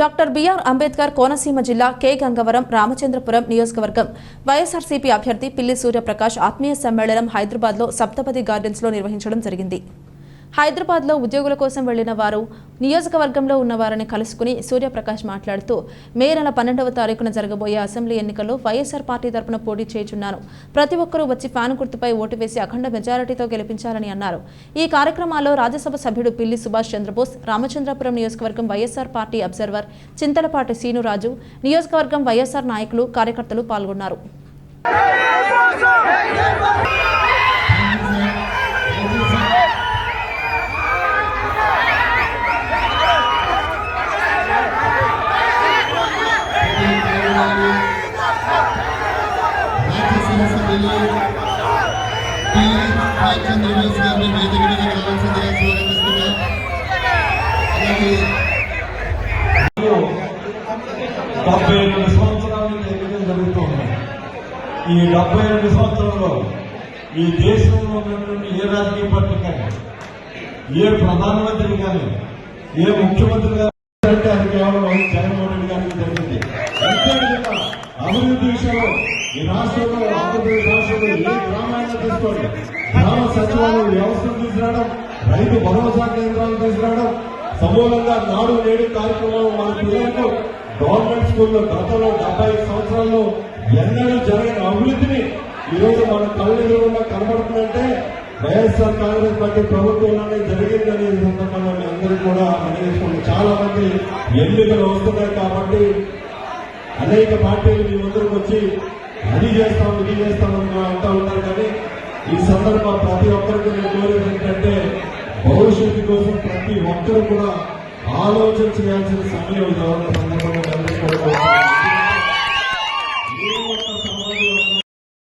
Doctor BR Ambedkar Konaseema జిల్లా K Gangavaram Ramachandrapuram నియోజకవర్గం. వైఎస్ఆర్సీపీ అభ్యర్థి పిల్లి సూర్యప్రకాష్ ఆత్మీయ సమ్మేళనం హైదరాబాద్లో సప్తపది గార్డెన్స్లో నిర్వహించడం జరిగింది. హైదరాబాద్లో ఉద్యోగుల కోసం వెళ్ళిన వారు నియోజకవర్గంలో ఉన్నవారిని కలుసుకుని సూర్యప్రకాష్ మాట్లాడుతూ మే నెల పన్నెండవ తారీఖున జరగబోయే అసెంబ్లీ ఎన్నికల్లో వైఎస్ఆర్ పార్టీ తరపున పోటీ చేయుచున్నాను ప్రతి ఒక్కరూ వచ్చి ఫ్యాన్ గుర్తుపై ఓటు వేసి అఖండ మెజారిటీతో గెలిపించాలని అన్నారు. ఈ కార్యక్రమాల్లో రాజ్యసభ సభ్యుడు పిల్లి సుభాష్ చంద్రబోస్ రామచంద్రపురం నియోజకవర్గం వైఎస్ఆర్ పార్టీ అబ్జర్వర్ చింతలపాటి సీనురాజు నియోజకవర్గం వైఎస్ఆర్ నాయకులు కార్యకర్తలు పాల్గొన్నారు. రాజ్యసభ సభ్యులు గారిని వేదిక మీద అలాగే డెబ్బై రెండు సంవత్సరాలు ఎన్నికలు ఉన్నాయి ఈ డెబ్బై రెండు సంవత్సరంలో ఈ దేశంలో ఉన్నటువంటి ఏ రాజకీయ పార్టీ కానీ ఏ ప్రధానమంత్రి కానీ ఏ ముఖ్యమంత్రి కానీ అంటే అది కేవలం జగన్మోహన్ రెడ్డి గారికి జరిగింది అంతేవిధంగా అభివృద్ధి విషయంలో ఈ రాష్ట్రంలో ఆంధ్రప్రదేశ్ రాష్ట్రంలో ఏ గ్రామాన్ని తీసుకోండి? గ్రామ సచివాలయ వ్యవస్థను తీసుకురావడం? రైతు భరోసా కేంద్రాలు తీసుకురావడం? సమూలంగా నాడు నేడు కార్యక్రమం మన పిల్లలకు గవర్నమెంట్ స్కూల్లో గతంలో డెబ్బై సంవత్సరాల్లో ఎన్నడూ జరిగిన అభివృద్ధిని ఈ రోజు మన కళ్ళ ఎదురుగా కనబడుతుందంటే వైఎస్ఆర్ కాంగ్రెస్ పార్టీ ప్రభుత్వంలోనే జరిగిందని సందర్భంగా మీ అందరూ కూడా అనిపించుకోండి చాలా మంది ఎన్నికలు వస్తున్నాయి కాబట్టి అనేక పార్టీలు మీ ముందరకు వచ్చి అది చేస్తాం ఇది చేస్తాం అంటూ ఉంటారు కానీ ఈ సందర్భం ప్రతి ఒక్కరికి నేను కోరేది ఏంటంటే భవిష్యత్తు కోసం ప్రతి ఒక్కరు కూడా ఆలోచన చేయాల్సిన సమయం ఇది సందర్భంగా